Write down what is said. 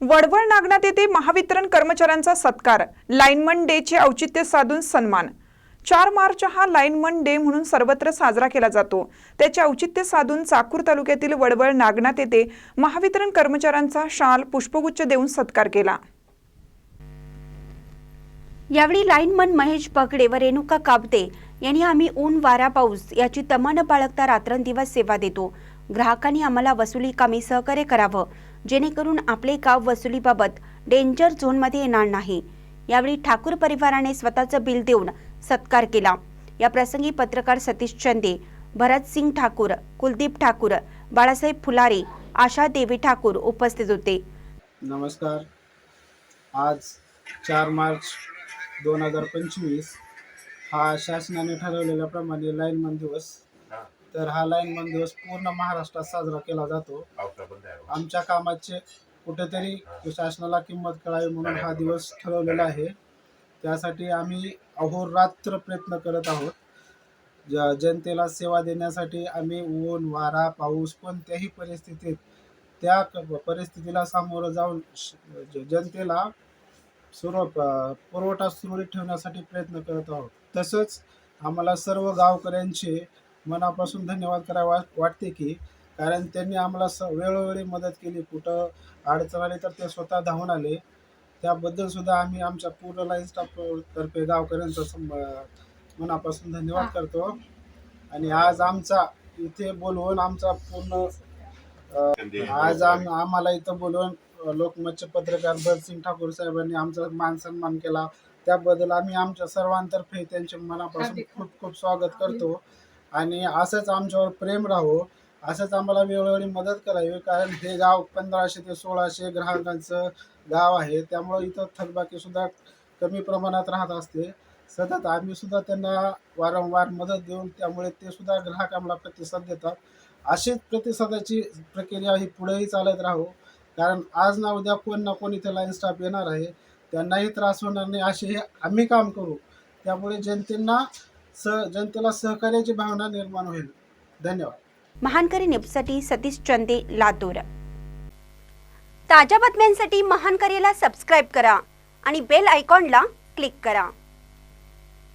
वडवळ नागनाथ येथे महावितरण कर्मचाऱ्यांचा सत्कार लाईनमन डेचे औचित्य साधून सन्मान. चार मार्च हा लाईनमन डे म्हणून सर्वत्र साजरा केला जातो. त्याचे औचित्य साधून चाकूर तालुक्यातील वडवळ नागनाथ येथे महावितरण कर्मचाऱ्यांचा शाल पुष्पगुच्छ देऊन सत्कार केला. यावेळी लाईनमन महेश बगडे व रेणुका काबदे यांनी आम्ही ऊन वारा पाऊस याची तमा बाळगता रात्रंदिवस सेवा देतो. ग्राहकांनी आम्हाला वसुली कामी सहकार्य करावं. जेणेकरून आपले गाव वसुलीबाबत डेंजर झोनमध्ये येणार नाही. यावेळी ठाकूर परिवाराने स्वतःचं बिल देऊन सत्कार केला. या प्रसंगी पत्रकार सतीश चंदे भरतसिंग ठाकूर कुलदीप ठाकूर बाळासाहेब फुलारे आशा देवी ठाकूर उपस्थित होते. नमस्कार. आज चार मार्च दोन हजार पंचवीस हा शासनाने ठरवलेल्याप्रमाणे लाईनमन दिवस तर हा लाईनमन दिवस पूर्ण महाराष्ट्रात साजरा केला जातो. आमच्या कामाचे कुठेतरी शासनाला किंमत कळावी म्हणून हा दिवस ठरवलेला आहे. त्यासाठी आम्ही अहोरात्र प्रयत्न करत आहोत. जनतेला सेवा देण्यासाठी आम्ही ऊन वारा पाऊस कोणत्याही परिस्थितीत त्या परिस्थितीला सामोरं जाऊन जनतेला सुरू पुरवठा सुरळीत ठेवण्यासाठी प्रयत्न करत आहोत. तसंच आम्हाला सर्व गावकऱ्यांचे मनापासून धन्यवाद करावा वाटते की कारण त्यांनी आम्हाला स वेळोवेळी मदत केली. कुठं अडचण आली तर ते स्वतः धावून आले. त्याबद्दल सुद्धा आम्ही आमच्या पूर्ण लाईन स्टाफ तर्फे गावकऱ्यांचा मनापासून धन्यवाद करतो. आणि आज आमचा इथे बोलवून आमचा पूर्ण आज आम आम्हाला इथं बोलवून लोकमतचे पत्रकार भरसिंग ठाकूर साहेबांनी आमचा मान सन्मान केला. त्याबद्दल आम्ही आमच्या सर्वांतर्फे त्यांचे मनापासून खूप खूप स्वागत करतो. आणि असंच आमच्यावर प्रेम राहो असंच आम्हाला वेळोवेळी मदत करावी कारण हे गाव पंधराशे ते सोळाशे ग्राहकांचं गाव आहे. त्यामुळं इथं थकबाकी सुद्धा कमी प्रमाणात राहत असते. सतत आम्ही सुद्धा त्यांना वारंवार मदत देऊन त्यामुळे ते सुद्धा ग्राहक आम्हाला प्रतिसाद देतात. अशीच प्रतिसादाची प्रक्रिया ही पुढेही चालत राहू. कारण आज ना उद्या कोण ना कोण इथे लाईन स्टाफ येणार आहे. त्यांनाही त्रास होणार नाही. असे हे आम्ही काम करू. त्यामुळे जनतेना सह जनतेला सहकार्याची भावना निर्माण होईल. धन्यवाद. महानकरी न्यूजसाठी सतीश चंदे लातूर. ताज्या बातम्यांसाठी महानकरीला सबस्क्राईब करा आणि बेल आयकॉनला क्लिक करा.